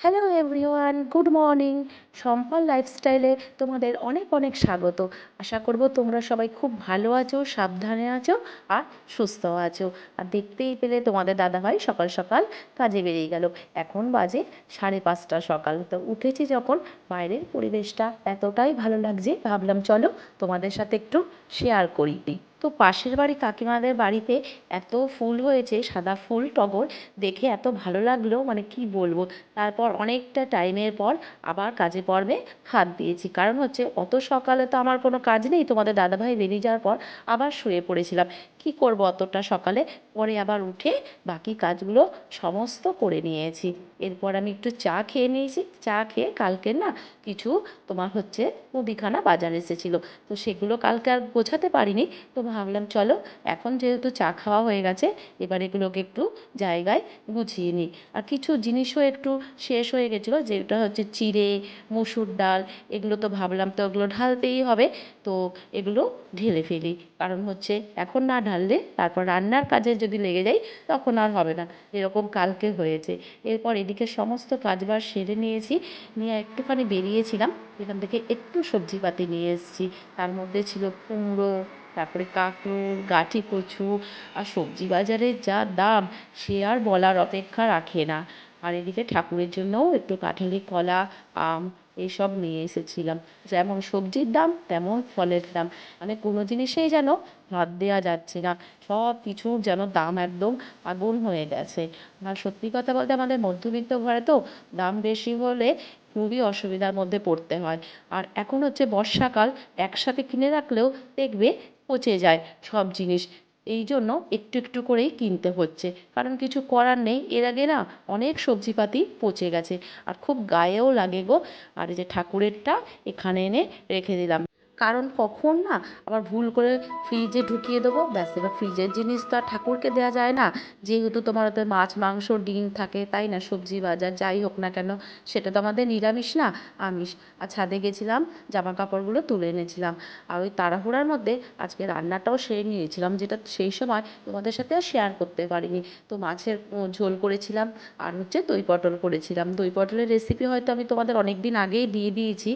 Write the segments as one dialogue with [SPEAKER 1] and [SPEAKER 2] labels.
[SPEAKER 1] Hello everyone good morning সম্পল লাইফস্টাইলে তোমাদের অনেক অনেক স্বাগত। আশা করব তোমরা সবাই খুব ভালো আছো, সাবধানে আছো আর সুস্থ আছো। আর দেখতেই পেলে তোমাদের দাদাভাই সকাল সকাল কাজে বেরিয়ে গেল। এখন বাজে সাড়ে পাঁচটা সকাল। তো উঠেছি যখন, বাইরের পরিবেশটা এতটাই ভালো লাগছে, ভাবলাম চলো তোমাদের সাথে একটু শেয়ার করি। তো পাশের বাড়ি কাকিমাদের বাড়িতে এত ফুল হয়েছে, সাদা ফুল, টগর, দেখে এত ভালো লাগল মানে কি বলব? তারপর অনেকটা টাইমের পর আবার কাজে পর্বে হাত দিয়েছি। কারণ হচ্ছে, অত সকালে তো আমার কোনো কাজ নেই। তোমাদের দাদাভাই বেরিয়ে যাওয়ার পর আবার শুয়ে পড়েছিলাম। কি করব অতটা সকালে? পরে আবার উঠে বাকি কাজগুলো সমস্ত করে নিয়েছি। এরপর আমি একটু চা খেয়ে নিয়েছি। চা খেয়ে কালকে না কিছু তোমার হচ্ছে মুদিখানা বাজার এসেছিল। তো সেগুলো কালকে আর গোছাতে পারিনি। তো ভাবলাম, চলো এখন যেহেতু চা খাওয়া হয়ে গেছে, এবার এগুলোকে একটু জায়গায় গুছিয়ে নিই। আর কিছু জিনিসও একটু শেষ হয়ে গেছিল, যেটা হচ্ছে চিড়ে, মুসুর ডাল, এগুলো তো ভাবলাম তো ওগুলো ঢালতেই হবে। তো এগুলো ঢেলে ফেলি। কারণ হচ্ছে এখন না ঢাললে তারপর রান্নার কাজে যদি লেগে যাই, তখন আর হবে না। এরকম কালকে হয়েছে। এরপর এদিকে সমস্ত কাজবাজ সেরে নিয়েছি। নিয়ে একটুখানি বেরিয়েছিলাম। এখান থেকে একটু সবজিপাতি নিয়ে এসেছি। তার মধ্যে ছিল কুমড়ো, তারপরে কাঁকরোল, গাঠি কচু আর সবজি বাজারের যা দাম, সে আর বলার অপেক্ষা রাখে না। আর এদিকে ঠাকুরের জন্যও একটু কাঁঠালি কলা, আম এইসব নিয়ে এসেছিলাম। যেমন সবজির দাম, তেমন ফলের দাম। মানে কোনো জিনিসেই যেন হাত দেওয়া যাচ্ছে না। সব কিছুর যেন দাম একদম আগুন হয়ে গেছে। আর সত্যি কথা বলতে আমাদের মধ্যবিত্ত ঘরে তো দাম বেশি হলে খুবই অসুবিধার মধ্যে পড়তে হয়। আর এখন হচ্ছে বর্ষাকাল, একসাথে কিনে রাখলেও দেখবে পচে যায় সব জিনিস। এই জন্য একটু একটু করেই কিনতে হচ্ছে। কারণ কিছু করার নেই, এর আগে না অনেক সবজিপাতি পচে গেছে। আর খুব গায়েও লাগে গো। আর এই যে ঠাকুরেরটা এখানে এনে রেখে দিলাম। কারণ কখন না আবার ভুল করে ফ্রিজে ঢুকিয়ে দেবো, ব্যাস, এবার ফ্রিজের জিনিস তো আর ঠাকুরকে দেওয়া যায় না। যেহেতু তোমার ওতে মাছ, মাংস, ডিম থাকে, তাই না, সবজি বাজার, যাই হোক না কেন, সেটা তো আমাদের নিরামিষ না, আমিষ। আর ছাদে গেছিলাম জামা কাপড়গুলো তুলে এনেছিলাম। আর ওই তাড়াহুড়ার মধ্যে আজকে রান্নাটাও সেরে নিয়েছিলাম, যেটা সেই সময় তোমাদের সাথে আর শেয়ার করতে পারিনি। তো মাছের ঝোল করেছিলাম, আর হচ্ছে দই পটল করেছিলাম। দই পটলের রেসিপি হয়তো আমি তোমাদের অনেক দিন আগেই দিয়ে দিয়েছি।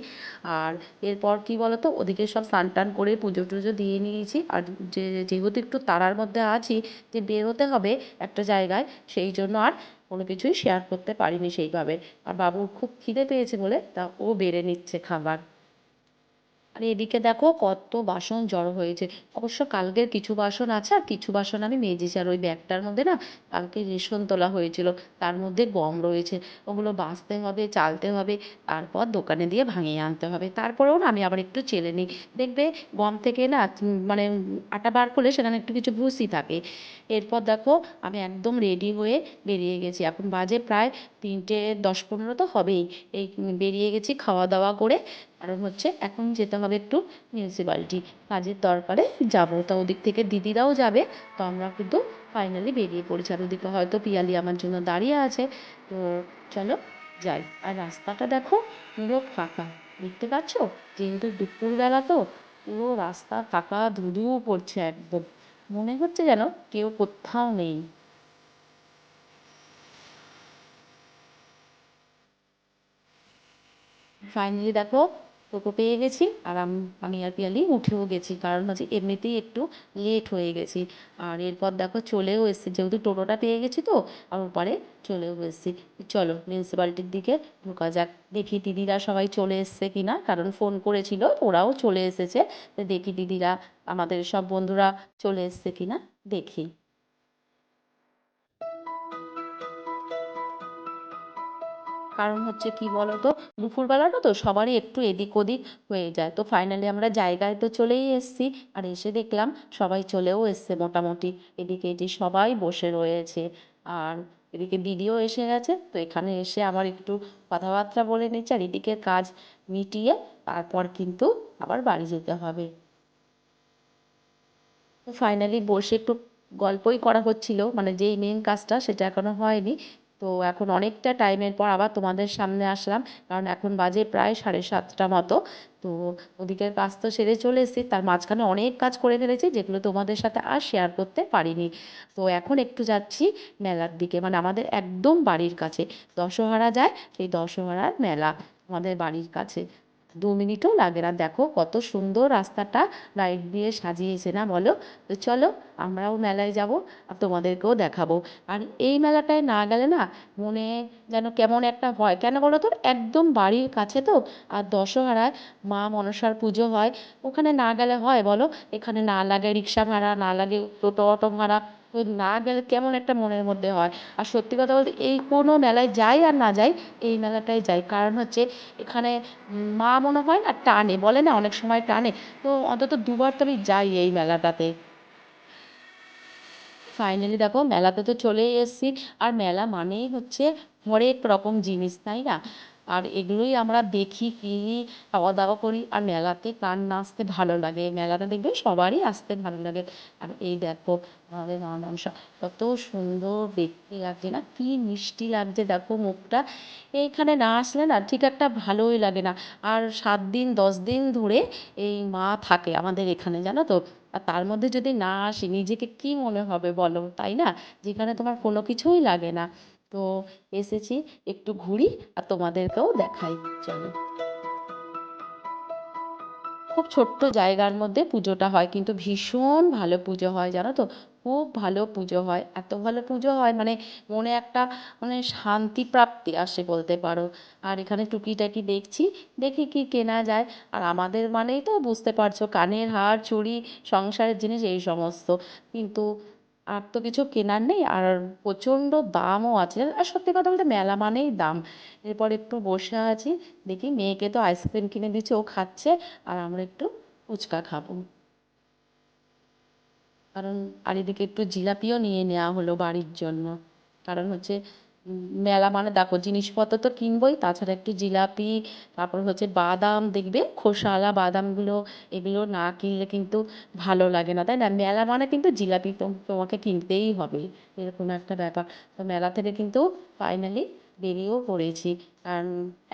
[SPEAKER 1] আর এরপর কী বলো তো ওদিকে সব স্নান টান করে পুজো টুজো দিয়ে নিয়েছি। আর যে, যেহেতু একটু তাড়ার মধ্যে আছি, যে বেরোতে হবে একটা জায়গায়, সেই জন্য আর কোনো কিছুই শেয়ার করতে পারিনি সেইভাবে। আর বাবুর খুব খিদে পেয়েছে বলে তা ও বেড়ে নিচ্ছে খাবার। আর এদিকে দেখো কত বাসন জড়ো হয়েছে। অবশ্য কালকের কিছু বাসন আছে আর কিছু বাসন আমি মেজেছি আর ওই ব্যাগটার মধ্যে না কালকে রেশন তোলা হয়েছিল। তার মধ্যে গম রয়েছে। ওগুলো বাছতে হবে, চালতে হবে, তারপর দোকানে দিয়ে ভাঙিয়ে আনতে হবে। তারপরেও না আমি আবার একটু চেলে নিই। দেখবে গম থেকে না মানে আটা বার করলে সেখানে একটু কিছু ভুসি থাকে। এরপর দেখো আমি একদম রেডি হয়ে বেরিয়ে গেছি। এখন বাজে প্রায় তিনটে দশ পনেরো তো হবেই। এই বেরিয়ে গেছি খাওয়া দাওয়া করে। কারণ হচ্ছে এখন যেতে হবে একটু মিউনিসিপ্যালিটি কাজের দরকারে যাব। তো ওদিক থেকে দিদিরাও যাবে, তো আমরা কিন্তু ফাইনালি বেরিয়ে পড়েছি। আর ওদিকে হয়তো পিয়ালি আমার জন্য দাঁড়িয়ে আছে। তো চলো যাই। আর রাস্তাটা দেখো পুরো ফাঁকা। দেখতে পাচ্ছ? যেহেতু দুপুরবেলা তো। পুরো রাস্তা ফাঁকা ধুধু পড়ছে একদম। মনে হচ্ছে যেন কেউ কোথাও নেই। ফাইনালি দেখো টোটো পেয়ে গেছি। আর আমি আর পিয়ালি উঠেও গেছি। কারণ হচ্ছে এমনিতেই একটু লেট হয়ে গেছি। আর এরপর দেখো চলেও এসেছি। যেহেতু টোটোটা পেয়ে গেছি তো, আর পরে চলেও এসেছি। চলো মিউনিসিপ্যালিটির দিকে ঢোকা যাক। দেখি দিদিরা সবাই চলে এসছে কি না কারণ ফোন করেছিল, ওরাও চলে এসেছে। দেখি দিদিরা, আমাদের সব বন্ধুরা চলে এসছে কি না দেখি। কারণ হচ্ছে কি বলো তো দুপুরবেলাটা তো সবারই একটু এদিক ওদিক হয়ে যায়। তো ফাইনালি আমরা জায়গায় তো চলেই এসেছি। আর এসে দেখলাম সবাই চলেও এসছে মোটামুটি। এদিকে এটি সবাই বসে রয়েছে। আর এদিকে দিদিও এসে গেছে। তো এখানে এসে আবার একটু কথাবার্তা বলে নিচ্ছে আর এদিকে কাজ মিটিয়ে তারপর কিন্তু আবার বাড়ি যেতে হবে। ফাইনালি বসে একটু গল্পই করা হচ্ছিল। মানে যেই মেন কাজটা সেটা এখনও হয়নি। তো এখন অনেকটা টাইমের পর আবার তোমাদের সামনে আসলাম, কারণ এখন বাজে প্রায় সাড়ে সাতটা মতো। তো ওদিকের কাজ তো সেরে চলে এসেছি, তার মাঝখানে অনেক কাজ করে ফেলেছি, যেগুলো তোমাদের সাথে আর শেয়ার করতে পারিনি। তো এখন একটু যাচ্ছি মেলার দিকে মানে আমাদের একদম বাড়ির কাছে। দশহরা যায়, সেই দশহরার মেলা আমাদের বাড়ির কাছে। দু মিনিটও লাগে না, দেখো কত সুন্দর রাস্তাটা লাইট দিয়ে সাজিয়েছে না বলো? তো চলো আমরাও মেলায় যাব আর তোমাদেরকেও দেখাবো। আর এই মেলাটায় না গেলে না মনে যেন কেমন একটা হয় কেন বলো তো? একদম বাড়ির কাছে তো। আর দশহরায় মা মনসার পুজো হয়। ওখানে না গেলে হয় বলো? এখানে না লাগে রিক্সা ভাড়া, না লাগে টোটো, অটো ভাড়া। না গেলে কেমন একটা মনের মধ্যে হয়। আর সত্যি কথা বলতে এই কোনো মেলায় যাই আর না যাই, এই মেলাটায় যাই। কারণ হচ্ছে এখানে মা মনে হয় না টানে। বলে না অনেক সময় টানে। তো অন্তত দুবার তো আমি যাই এই মেলাটাতে। ফাইনালি দেখো, মেলাতে তো চলেই এসেছি। আর মেলা মানেই হচ্ছে হরেক রকম জিনিস, তাই না? আর এগুলোই আমরা দেখি কিনি খাওয়া দাওয়া করি। আর মেলাতে গান নাচতে ভালো লাগে? মেলাতে দেখবে সবারই আসতে ভালো লাগে। আর এই দেখো, আমাদের মানামসা কত সুন্দর দেখতে লাগছে না? কি মিষ্টি লাগছে, দেখো মুখটা। এইখানে না আসলে না, ঠিক একটা ভালোই লাগে না। আর সাত দিন, দশ দিন ধরে এই মা থাকে আমাদের এখানে, জানো তো? আর তার মধ্যে যদি না আসি, নিজেকে কি মনে হবে বলো? তাই না? যেখানে তোমার কোনো কিছুই লাগে না। তো এসেছি একটু ঘুরি আর তোমাদেরকেও দেখাই। চলো। খুব ছোট্ট জায়গার মধ্যে পুজোটা হয়, কিন্তু ভীষণ ভালো পুজো হয়, জানো তো? খুব ভালো পুজো হয়, এত ভালো পুজো হয় মানে মনে একটা মানে শান্তি প্রাপ্তি আসে বলতে পারো। আর এখানে টুকিটাকি দেখছি, দেখি কি কেনা যায়। আর আমাদের মানেই তো বুঝতে পারছ কানের হার, চুড়ি, সংসারের জিনিস এই সমস্ত। কিন্তু আর তো কিছু কেনার নেই, আর প্রচণ্ড দামও আছে। আর সত্যি কথা বলতে মেলা মানেই দাম। এরপর একটু বসে আছি, দেখি মেয়েকে তো আইসক্রিম কিনে দিচ্ছি, ও খাচ্ছে, আর আমরা একটু ফুচকা খাব। কারণ আর এদিকে একটু জিলাপিও নিয়ে নেওয়া হলো বাড়ির জন্য। কারণ হচ্ছে মেলা মানে দেখো, জিনিসপত্র তো কিনবোই, তাছাড়া একটু জিলাপি, তারপর হচ্ছে বাদাম, দেখবে খোসাওয়ালা বাদামগুলো, এগুলো না কিনলে কিন্তু ভালো লাগে না, তাই না? মেলা মানে কিন্তু জিলাপি তো তোমাকে কিনতেই হবে, এরকম একটা ব্যাপার। তো মেলা থেকে কিন্তু ফাইনালি বেরিয়েও পড়েছি। কারণ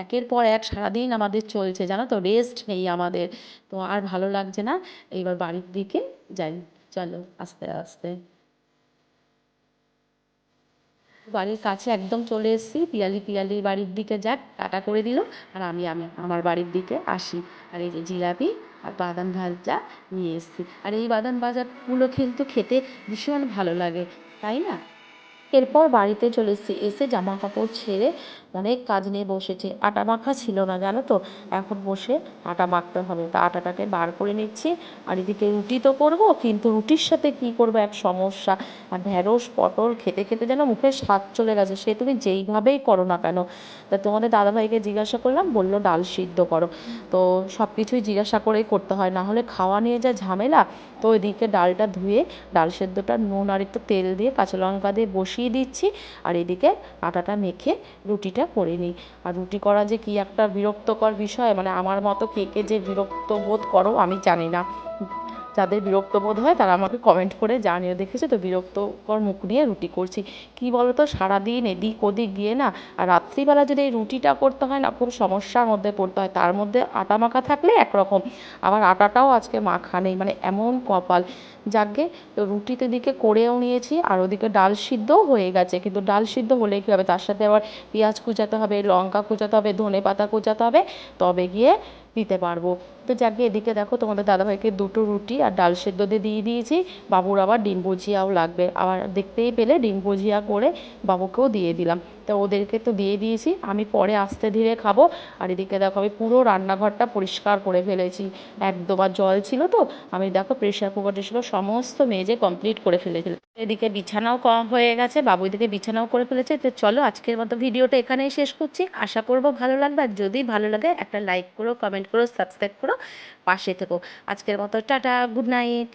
[SPEAKER 1] একের পর এক সারাদিন আমাদের চলছে, জানো তো? রেস্ট নেই আমাদের। তো আর ভালো লাগছে না, এইবার বাড়ির দিকে যাই। চলো, আস্তে আস্তে। বাড়ির কাছে একদম চলে এসেছি, পিয়ালি পিয়ালির বাড়ির দিকে যাক, টাটা করে দিল, আর আমি আমি আমার বাড়ির দিকে আসি। আর এই যে জিলাপি আর বাদাম ভাজা নিয়ে এসেছি। আর এই বাদাম ভাজাগুলো কিন্তু খেতে ভীষণ ভালো লাগে, তাই না? এরপর বাড়িতে চলে এসেছি এসে জামা কাপড় ছেড়ে অনেক কাজ নিয়ে বসেছি। আটা মাখা ছিল না, জানো তো? এখন বসে আটা মাখতে হবে। তা আটাটাকে বার করে নিচ্ছি। আর এদিকে রুটি তো করব, কিন্তু রুটির সাথে কী করব? এক সমস্যা। আর ঢ্যাঁড়স পটল খেতে খেতে যেন মুখে স্বাদ চলে গেছে। সে তুমি যেইভাবেই করো না কেন? তা তোমাদের দাদাভাইকে জিজ্ঞাসা করলাম, বলল, ডাল সিদ্ধ করো। তো সব কিছুই জিজ্ঞাসা করেই করতে হয়। না হলে খাওয়া নিয়ে যা ঝামেলা, তো ওইদিকে ডালটা ধুয়ে, ডাল সেদ্ধটা নুন আর একটু তেল দিয়ে, কাঁচা লঙ্কা দিয়ে বসিয়ে দিচ্ছি। আর এদিকে আটাটা মেখে রুটিটা করে নিই। আর রুটি করা যে কি একটা বিরক্তকর বিষয় মানে আমার মতো কে কে যে বিরক্ত বোধ করো আমি জানি না। যাদের বিরক্ত বোধ হয় তারা আমাকে কমেন্ট করে জানিও, দেখেছে তো বিরক্তকর মুখ নিয়ে রুটি করছি। কী বলো তো সারাদিন এদিক ওদিক গিয়ে না, আর রাত্রিবেলা যদি এই রুটিটা করতে হয় না, খুব সমস্যার মধ্যে পড়তে হয়। তার মধ্যে আটা মাখা থাকলে একরকম, আবার আটাটাও আজকে মাখা নেই। মানে এমন কপাল। যাকে তো রুটি তো এদিকে করেও নিয়েছি, আর ওদিকে ডাল সিদ্ধও হয়ে গেছে। কিন্তু ডাল সিদ্ধ হলে কী হবে? তার সাথে আবার পেঁয়াজ কুচাতে হবে, লঙ্কা কুচাতে হবে ধনে পাতা কুচাতে হবে, তবে গিয়ে দিতে পারব। তো যাকে এদিকে দেখো তোমাদের দাদাভাইকে দুটো রুটি আর ডাল সেদ্ধ দিয়ে দিয়ে দিয়েছি। বাবুর আবার ডিম ভুজিয়াও লাগবে। আবার দেখতেই পেলে ডিম ভুজিয়া করে বাবুকেও দিয়ে দিলাম। তো ওদেরকে তো দিয়ে দিয়েছি। আমি পরে আস্তে ধীরে খাব। আর এদিকে দেখো আমি পুরো রান্নাঘরটা পরিষ্কার করে ফেলেছি। একদম আর জল ছিল তো। আমি দেখো প্রেশার কুকারটা ছিল, সমস্ত মেজে কমপ্লিট করে ফেলেছিলাম এদিকে বিছানাও কম হয়ে গেছে। বাবু এদিকে বিছানাও করে ফেলেছে। তো চলো আজকের মতো ভিডিওটা এখানেই শেষ করছি। আশা করব ভালো লাগবে। আর যদি ভালো লাগে একটা লাইক করো কমেন্ট করো সাবস্ক্রাইব করো। পাশে থেকো। আজকের মতো টাটা গুড নাইট।